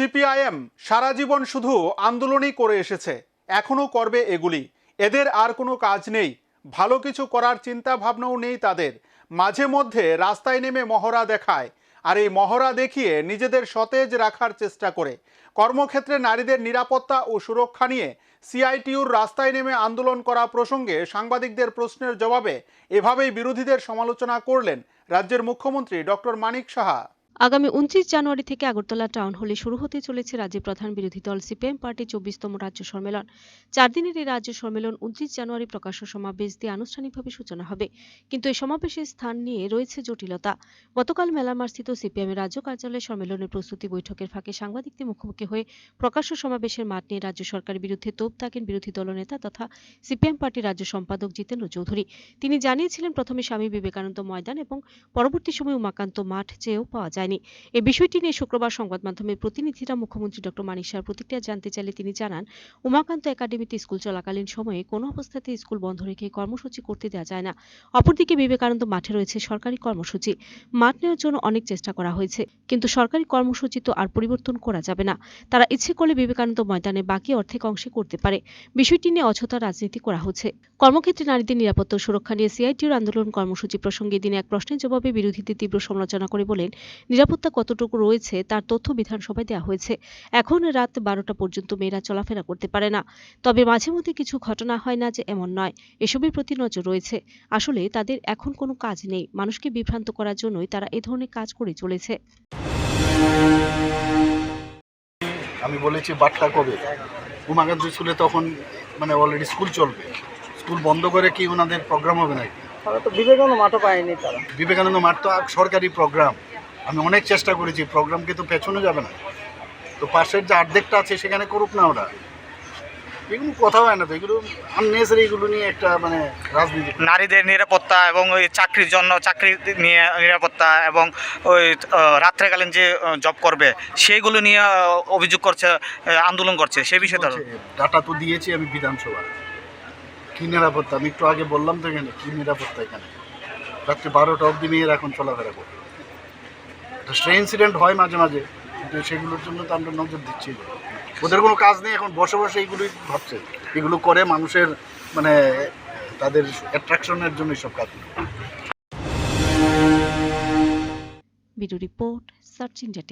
CPIM সারা জীবন শুধু আন্দোলনই করে এসেছে, এখনও করবে এগুলি। এদের আর কোনো কাজ নেই। ভালো কিছু করার চিন্তা ভাবনাও নেই তাদের। মাঝে মধ্যে রাস্তায় নেমে মহড়া দেখায়, আর এই মহড়া দেখিয়ে নিজেদের সতেজ রাখার চেষ্টা করে। কর্মক্ষেত্রে নারীদের নিরাপত্তা ও সুরক্ষা নিয়ে সিআইটিউর রাস্তায় নেমে আন্দোলন করা প্রসঙ্গে সাংবাদিকদের প্রশ্নের জবাবে এভাবেই বিরোধীদের সমালোচনা করলেন রাজ্যের মুখ্যমন্ত্রী ডক্টর মানিক সাহা। আগামী উনত্রিশ জানুয়ারি থেকে আগরতলা টাউন হলে শুরু হতে চলেছে রাজ্যের প্রধান বিরোধী দল সিপিএম পার্টির চব্বিশতম রাজ্য সম্মেলন। চার দিনের এই রাজ্য সম্মেলন উনত্রিশ জানুয়ারি প্রকাশ্য সমাবেশ দিয়ে আনুষ্ঠানিকভাবে সূচনা হবে। কিন্তু এই সমাবেশের স্থান নিয়ে রয়েছে জটিলতা। গতকাল মেলামার্স্থিত সিপিএমের রাজ্য কার্যালয়ে সম্মেলনের প্রস্তুতি বৈঠকের ফাঁকে সাংবাদিকদের মুখোমুখি হয়ে প্রকাশ্য সমাবেশের মাঠ নিয়ে রাজ্য সরকারের বিরুদ্ধে তোপ দাগেন বিরোধী দলনেতা তথা সিপিএম পার্টির রাজ্য সম্পাদক জিতেন্দ্র চৌধুরী। তিনি জানিয়েছিলেন, প্রথমে স্বামী বিবেকানন্দ ময়দান এবং পরবর্তী সময় উমাকান্ত মাঠ চেয়েও পাওয়া যায়নি এই বিষয়টি নিয়ে শুক্রবার সংবাদ মাধ্যমের প্রতিনিধিরা মুখ্যমন্ত্রী ডক্টর মানিক শাহর প্রতিক্রিয়া জানতে চাইলে তিনি জানান, উমাকান্ত একাডেমিতে স্কুল চলাকালীন সময়ে কোনো অবস্থাতে স্কুল বন্ধ রেখে কর্মসূচি করতে দেওয়া যায় না। অপরদিকে বিবেকানন্দ মাঠে রয়েছে সরকারি কর্মসূচি। মাঠ নেওয়ার জন্য অনেক চেষ্টা করা হয়েছে, কিন্তু সরকারি কর্মসূচি তো আর পরিবর্তন করা যাবে না। তারা ইচ্ছে করলে বিবেকানন্দ ময়দানে বাকি অর্ধেক অংশে করতে পারে। বিষয়টি নিয়ে অযথা রাজনীতি করা হচ্ছে। কর্মক্ষেত্রে নারীদের নিরাপত্তা সুরক্ষা নিয়ে সিআইটির আন্দোলন কর্মসূচি প্রসঙ্গে দিনে এক প্রশ্নের জবাবে বিরোধীদের তীব্র সমালোচনা করে বলেন নিরাপত্তা কতটুকু রয়েছে তার তথ্য বিধানসভায় দেওয়া হয়েছে। এখন রাত বারোটা পর্যন্ত মেয়েরা চলাফেরা করতে পারে না। তবে মাঝে মধ্যে কিছু ঘটনা হয় না যে এমন নয়। এসবের প্রতি নজর রয়েছে। আসলে তাদের এখন কোনো কাজ নেই। মানুষকে বিভ্রান্ত করার জন্যই তারা এ ধরনের কাজ করে চলেছে। আমি বলেছি বারটা কবে? উমাকান্ত স্কুলে তখন মানে অলরেডি স্কুল চলবে। স্কুল বন্ধ করে কি ওনাদের প্রোগ্রাম হবে নাকি? তারা তো বিবেকানন্দ মাঠও পায়নি তারা। বিবেকানন্দ মাঠ তো সরকারি প্রোগ্রাম আমি অনেক চেষ্টা করেছি প্রোগ্রামকে তো পেছনে যাবে না। তো পাশের যে অর্ধেকটা আছে সেখানে করুক না ওরা। এগুলো কথা হয় না তো এগুলো আননেসারি এগুলো নিয়ে একটা মানে রাজনীতি। নারীদের নিরাপত্তা এবং ওই চাকরির জন্য চাকরি নিয়ে নিরাপত্তা এবং ওই রাত্রেকালীন যে জব করবে সেইগুলো নিয়ে অভিযোগ করছে আন্দোলন করছে সেই বিষয়ে তারা ডাটা তো দিয়েছি আমি বিধানসভা কি নিরাপত্তা? আমি একটু আগে বললাম তো এখানে কি নিরাপত্তা এখানে? রাত্রে বারোটা অবধি মেয়েরা এখন চলাফেরা করে সে ইনসিডেন্ট হয় মাঝে মাঝে। সেগুলোর জন্য তো আমরা নজর দিচ্ছি। ওদের কোনো কাজ নেই, এখন বসে বসে এইগুলোই ভাবছে। এগুলো করে মানুষের মানে তাদের অ্যাট্রাকশনের জন্য সব কাজ। Video report, search India